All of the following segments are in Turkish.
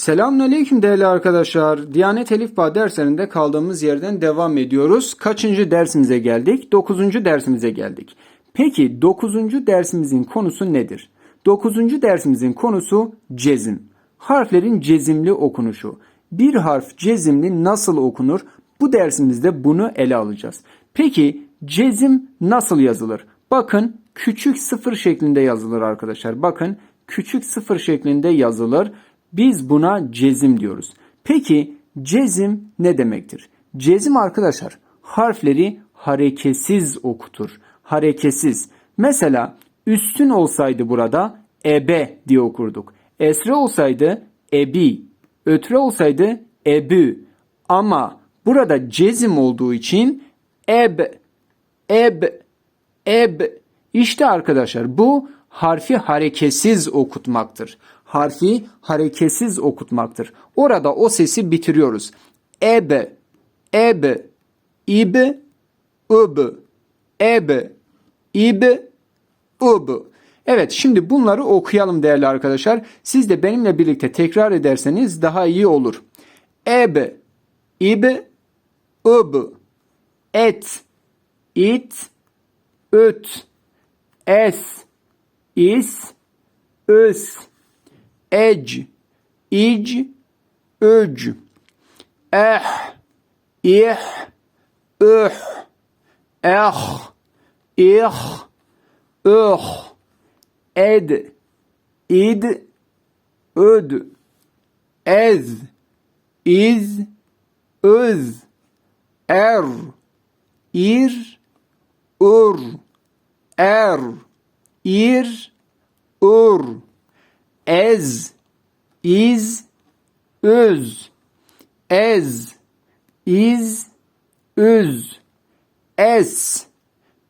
Selamünaleyküm değerli arkadaşlar. Diyanet Elifba derslerinde kaldığımız yerden devam ediyoruz. Kaçıncı dersimize geldik? Dokuzuncu dersimize geldik. Peki dokuzuncu dersimizin konusu nedir? Dokuzuncu dersimizin konusu cezim. Harflerin cezimli okunuşu. Bir harf cezimli nasıl okunur? Bu dersimizde bunu ele alacağız. Peki cezim nasıl yazılır? Bakın küçük sıfır şeklinde yazılır arkadaşlar. Bakın küçük sıfır şeklinde yazılır. Biz buna cezim diyoruz. Peki cezim ne demektir? Cezim arkadaşlar harfleri hareketsiz okutur. Hareketsiz. Mesela üstün olsaydı burada ebe diye okurduk. Esre olsaydı ebi. Ötre olsaydı ebü. Ama burada cezim olduğu için eb, eb, eb. İşte arkadaşlar bu harfi hareketsiz okutmaktır. Harfi hareketsiz okutmaktır. Orada o sesi bitiriyoruz. Eb, eb, ib, ıb, eb, ib, ıb. Evet şimdi bunları okuyalım değerli arkadaşlar. Siz de benimle birlikte tekrar ederseniz daha iyi olur. Eb, ib, ıb, et, it, öt, es, is, ös, ec, ic, öc, eh, ih, üh, eh, ih, üh, ed, id, öd, ez, iz, öz, er, ir, ur, er, ir, ur, ez, iz, öz, ez, iz, üz, es,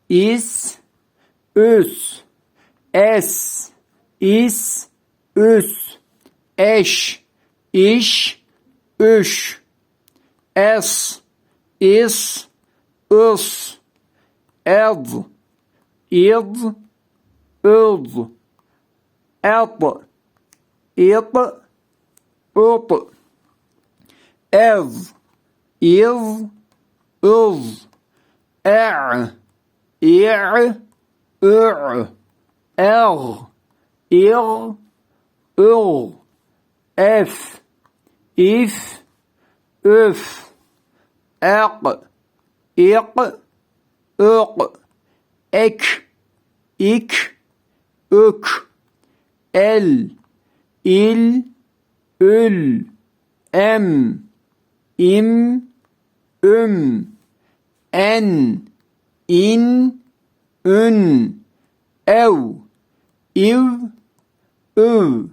is, üs, es, is, üs, eş, iş, üş, es, is, ıs, ed, id, ıd, et, it, ut, ez, iz, ız, er, ir, ür, er, ir, ür, ef, if, üf, ek, ik, ök, ek, ik, ök, el, il, ül, em, im, üm, en, in, ün, ev, iv, üv,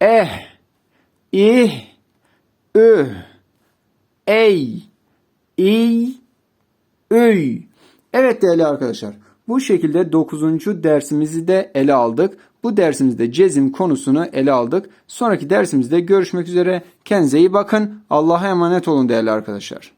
eh, ih, üh, ey, iy, üy. Evet değerli arkadaşlar. Bu şekilde 9. dersimizi de ele aldık. Bu dersimizde cezim konusunu ele aldık. Sonraki dersimizde görüşmek üzere. Kendinize iyi bakın. Allah'a emanet olun değerli arkadaşlar.